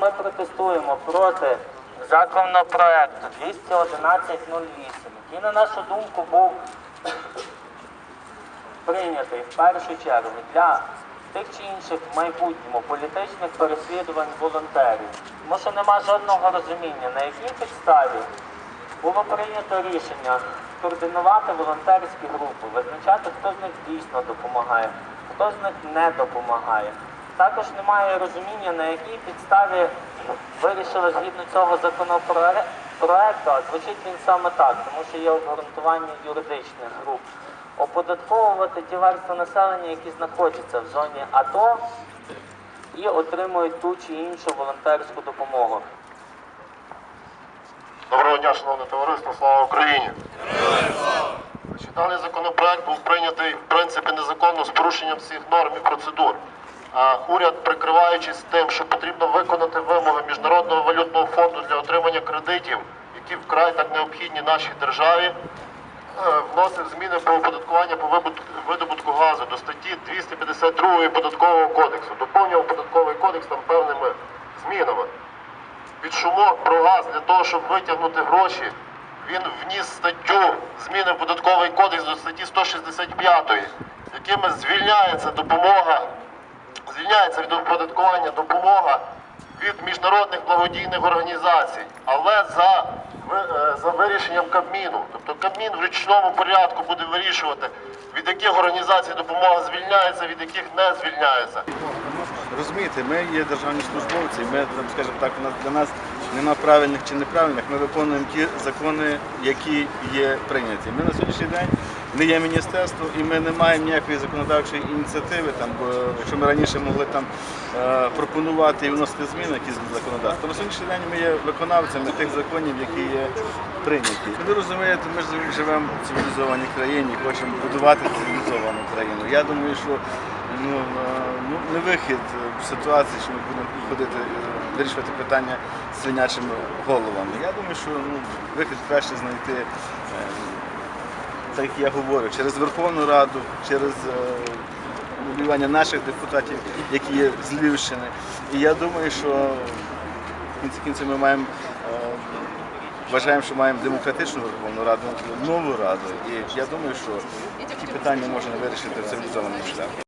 Ми протестуємо проти законопроекту 211.08, який, на нашу думку, був прийнятий в першу чергу для тих чи інших в майбутньому політичних переслідувань волонтерів. Тому що нема жодного розуміння, на якій підставі було прийнято рішення координувати волонтерські групи, визначати, хто з них дійсно допомагає, хто з них не допомагає. Також немає розуміння, на якій підставі вирішили згідно цього законопроекту, а звучить він саме так, тому що є обґрунтування юридичних груп, оподатковувати ті верстви населення, які знаходяться в зоні АТО і отримують ту чи іншу волонтерську допомогу. Доброго дня, шановне товариство, слава Україні! Даний законопроект був прийнятий в принципі незаконно з порушенням всіх норм і процедур. Уряд, прикриваючись тим, що потрібно виконати вимоги Міжнародного валютного фонду для отримання кредитів, які вкрай так необхідні нашій державі, е, вносив зміни по оподаткуванню по видобутку газу до статті 252 податкового кодексу. Доповнював податковий кодекс там певними змінами під шумок про газ для того, щоб витягнути гроші, він вніс статтю зміни в податковий кодекс до статті 165, якими звільняється допомога, звільняється від оподаткування допомога від міжнародних благодійних організацій, але за, за вирішенням Кабміну. Тобто Кабмін в річному порядку буде вирішувати, від яких організацій допомога звільняється, від яких не звільняється. Розумієте, ми є державні службовці, ми, там, скажімо так, для нас нема правильних чи неправильних, ми виконуємо ті закони, які є прийняті. Ми на сьогоднішній день не є міністерство і ми не маємо ніякої законодавчої ініціативи, там, бо якщо ми раніше могли там е, пропонувати і вносити зміни якісь законодавства, то на сьогоднішній день ми є виконавцями тих законів, які є прийняті. Ви розумієте, ми ж живемо в цивілізованій країні, хочемо будувати цивілізовану країну. Я думаю, що ну, е, ну, не вихід в ситуації, що ми будемо ходити е, вирішувати питання з свинячими головами. Я думаю, що ну, вихід краще знайти, е, так як я говорю, через Верховну Раду, через лобіювання наших депутатів, які є з Львівщини. І я думаю, що в кінці кінців ми маємо. Вважаємо, що маємо демократичну Верховну Раду, нову раду. І я думаю, що такі питання можна вирішити в цивілізованому шляху.